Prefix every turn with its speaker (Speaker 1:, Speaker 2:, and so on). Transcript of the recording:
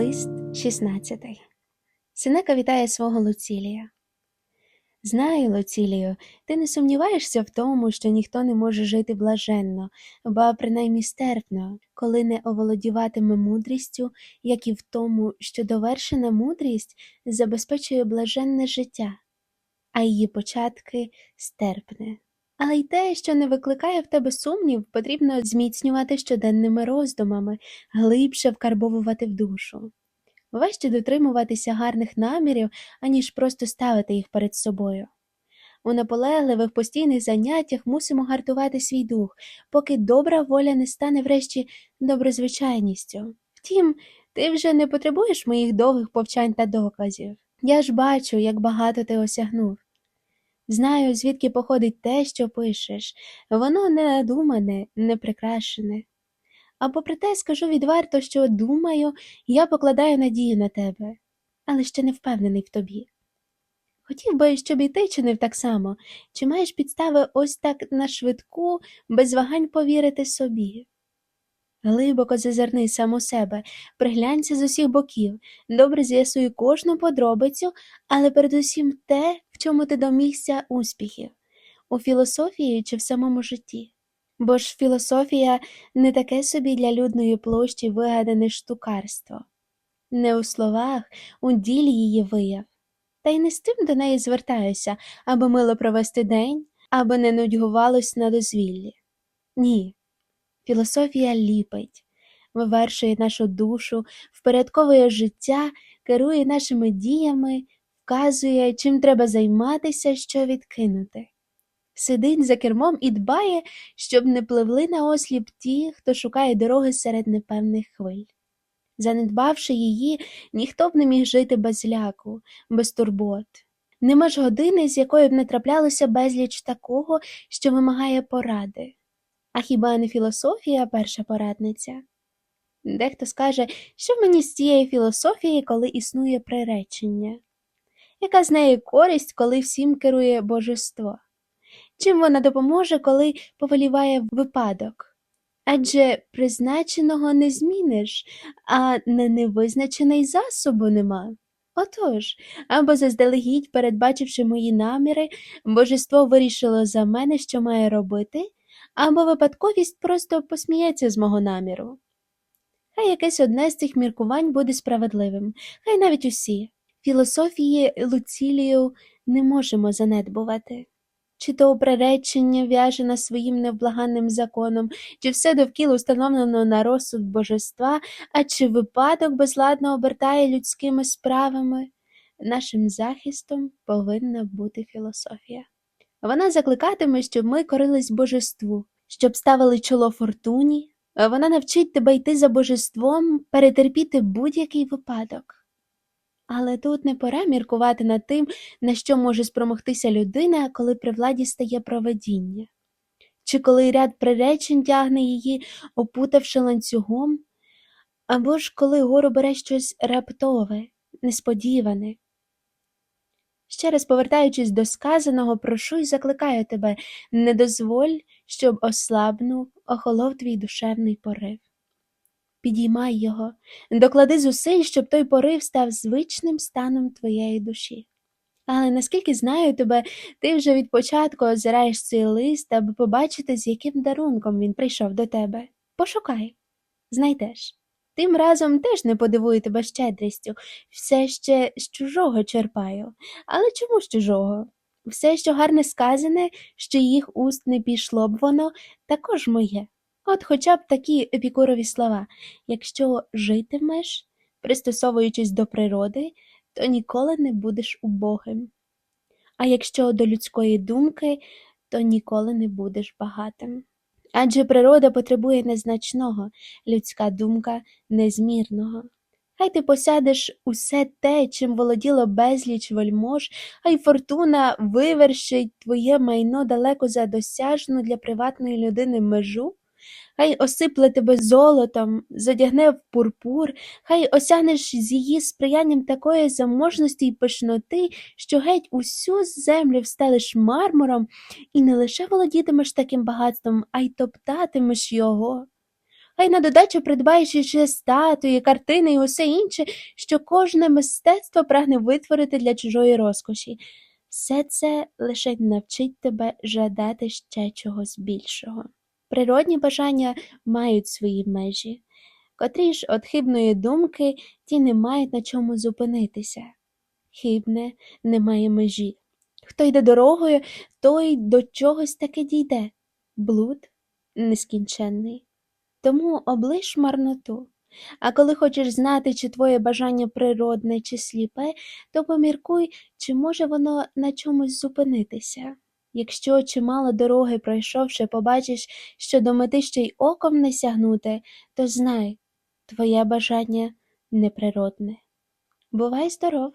Speaker 1: Лист 16. Синека вітає свого Луцілія. Знаю, Луцілію, ти не сумніваєшся в тому, що ніхто не може жити блаженно, ба принаймні стерпно, коли не оволодіватиме мудрістю, як і в тому, що довершена мудрість забезпечує блаженне життя, а її початки стерпне. Але й те, що не викликає в тебе сумнів, потрібно зміцнювати щоденними роздумами, глибше вкарбовувати в душу. Важче дотримуватися гарних намірів, аніж просто ставити їх перед собою. У наполегливих постійних заняттях мусимо гартувати свій дух, поки добра воля не стане врешті доброзвичайністю. Втім, ти вже не потребуєш моїх довгих повчань та доказів. Я ж бачу, як багато ти осягнув. Знаю, звідки походить те, що пишеш, воно не надумане, не прикрашене. А попри те скажу відверто, що думаю, я покладаю надію на тебе, але ще не впевнений в тобі. Хотів би, щоб і ти чинив так само, чи маєш підстави ось так на швидку, без вагань повірити собі. Глибоко зазирни сам у себе, приглянься з усіх боків, добре з'ясуй кожну подробицю, але передусім те, чому ти домігся успіхів, у філософії чи в самому житті. Бо ж філософія не таке собі для людної площі вигадане штукарство, не у словах, у ділі її вияв. Та й не з тим до неї звертаюся, аби мило провести день, аби не нудьгувалось на дозвіллі. Ні. Філософія ліпить, вивершує нашу душу, впорядковує життя, керує нашими діями, вказує, чим треба займатися, що відкинути. Сидить за кермом і дбає, щоб не пливли на осліп ті, хто шукає дороги серед непевних хвиль. Занедбавши її, ніхто б не міг жити без ляку, без турбот. Нема ж години, з якої б не траплялося безліч такого, що вимагає поради. А хіба не філософія перша порадниця? Дехто скаже, що мені з цієї філософії, коли існує приречення? Яка з неї користь, коли всім керує божество? Чим вона допоможе, коли повеліває випадок? Адже призначеного не зміниш, а на невизначений засобу нема. Отож, або заздалегідь, передбачивши мої наміри, божество вирішило за мене, що має робити, або випадковість просто посміється з мого наміру. Хай якесь одне з цих міркувань буде справедливим, хай навіть усі. Філософії Луцілію не можемо занедбувати. Чи то приречення в'яже своїм невблаганним законом, чи все довкіл установлено на розсуд божества, а чи випадок безладно обертає людськими справами, нашим захистом повинна бути філософія. Вона закликатиме, щоб ми корились божеству, щоб ставили чоло фортуні, вона навчить тебе йти за божеством, перетерпіти будь-який випадок. Але тут не пора міркувати над тим, на що може спромогтися людина, коли при владі стає проведіння, чи коли ряд приречень тягне її, опутавши ланцюгом, або ж коли гору бере щось раптове, несподіване. Ще раз повертаючись до сказаного, прошу й закликаю тебе, не дозволь, щоб ослабнув, охолов твій душевний порив. Підіймай його, доклади зусиль, щоб той порив став звичним станом твоєї душі. Але наскільки знаю тебе, ти вже від початку озираєш цей лист, аби побачити, з яким дарунком він прийшов до тебе. Пошукай, знайдеш. Тим разом теж не подивую тебе щедрістю, все ще з чужого черпаю. Але чому з чужого? Все, що гарне сказане, що їх уст не пішло б воно, також моє. От хоча б такі епікурові слова якщо житимеш, пристосовуючись до природи, то ніколи не будеш убогим. А якщо до людської думки, то ніколи не будеш багатим. Адже природа потребує незначного, людська думка незмірного. Хай ти посядеш усе те, чим володіло безліч вельмож, хай фортуна вивершить твоє майно далеко за досяжну для приватної людини межу, хай осипле тебе золотом, задягне в пурпур, хай осягнеш з її сприянням такої заможності й пишноти, що геть усю землю встелиш мармуром, і не лише володітимеш таким багатством, а й топтатимеш його. Хай на додачу придбаєш іще статуї, картини і усе інше, що кожне мистецтво прагне витворити для чужої розкоші. Все це лише навчить тебе жадати ще чогось більшого. Природні бажання мають свої межі, котрі ж от хибної думки ті не мають на чому зупинитися. Хибне не має межі. Хто йде дорогою, той до чогось таки дійде. Блуд нескінченний. Тому облиш марноту. А коли хочеш знати, чи твоє бажання природне чи сліпе, то поміркуй, чи може воно на чомусь зупинитися. Якщо чимало дороги пройшовши, побачиш, що до мети ще й оком не сягнути, то знай, твоє бажання неприродне. Бувай здоров!